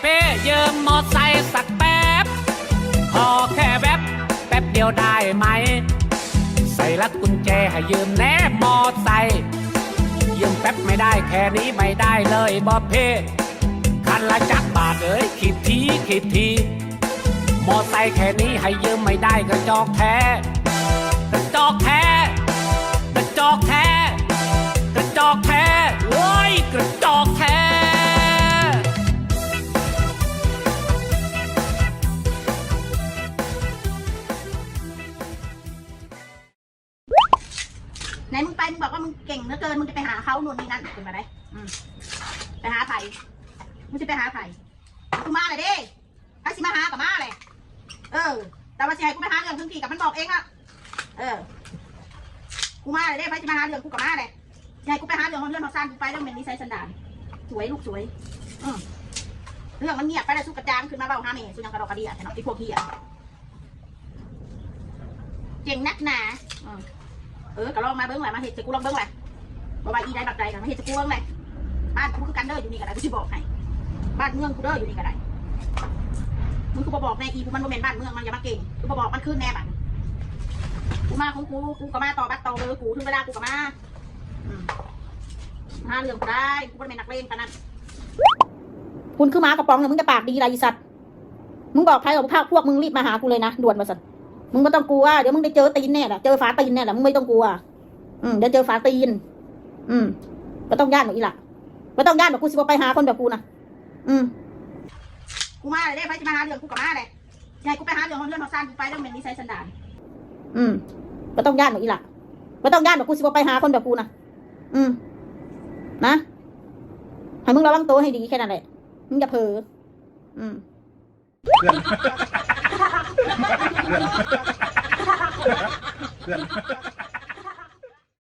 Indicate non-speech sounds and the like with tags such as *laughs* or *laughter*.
เพ่ยืมมอไซค์สักแป๊บ พอแค่แวบแป๊บเดียวได้ไหม ใส่ลักกุญแจให้ยืมแน่มอไซค์ยืมแป๊บไม่ได้แค่นี้ไม่ได้เลยบอเพ่คันละจักบาทเอ้ยขีดทีขีดทีมอไซค์แค่นี้ให้ยืมไม่ได้กระจอกแท้กระจอกแท้กระจอกแท้กระจอกแท้โอ้ยกระจอกแท้ ไหนมึงไปมึงบอกว่ามึงเก่งเหลือเกินมึงจะไปหาเขาหนุนนี่นั่นเป็นไปได้อืมไปหาไผ่มึงจะไปหาไผ่กูมาเลยด้ไอ้สิมาหากับมาเลยเออ แต่ว่าสิให้กูไปหาเรื่องทั้งทีกับมันบอกเองอะเออกูมาเลยด้ไอ้สิมาหาเรื่องกูกับมาเลยสิให้กูไปหาเรื่องของเรื่องของซานกูไปเรื่องเป็นนิสัยสันดานสวยลูกสวยอืมเรื่องมันเงียบไปแล้วสู้กระจางขึ้นมาเบาห้าเมย์สู้ยังกระดอกกระเดียแค่นั้นไอ้พวกเฮียเก่งนักหนาอืม เออก็ลองมาเบิ้งแหลมาเห็ดจะกูลองเบิ้งแหลบ่ว่าอีใดบักใดกันมาเห็ดจะกูเบิ้งแหลบ้านกูคือกันเด้ออยู่นี่ก็ได้กูสิบอกให้บ้านเมืองกูเด้ออยู่นี่ก็ได้มึงกูบ่บอกแน่อีกูมันบ่แม่นบ้านเมืองมันอย่ามาเก่งกูบ่บอกมันขึ้นแน่บัดกูมาของกูกูก็มาต่อบัตรต่อเบอร์กูถึงเวลากูก็มาอืมหาเรื่องกูได้กูเป็นนักเลงปานนั้นคุณคือหมากระป๋องเนี่ยมึงจะปากดีไรสัตว์มึงบอกใครกับพวกพวกมึงรีบมาหากูเลยนะด่วนมาสัตว์ มึงไม่ต้องกลัวเดี๋ยวมึงได้เจอตีนแน่แหละเจอฝาตีนแน่แหละมึงไม่ต้องกลัว อืมเดี๋ยวเจอฝาตีน อืมก็ต้องย่านหนูอีหละก็ต้องย่านหนูกูสิบ่ไปหาคนแบบกูนะอืมกูมาเลยได้ไปจะมาหาเรื่องกูกับมาเลยยายกูไปหาเรื่องของเรื่องของซานกูไปเรื่องเป็นนิสัยสันดานอืมก็ต้องย่านหนูอีหละก็ต้องย่านหนูกูสิบ่ไปหาคนแบบกูนะอืม นะให้มึงระวังตัวให้ดีแค่นั้นแหละมึงอย่าเผลออืม Yeah. *laughs* *laughs*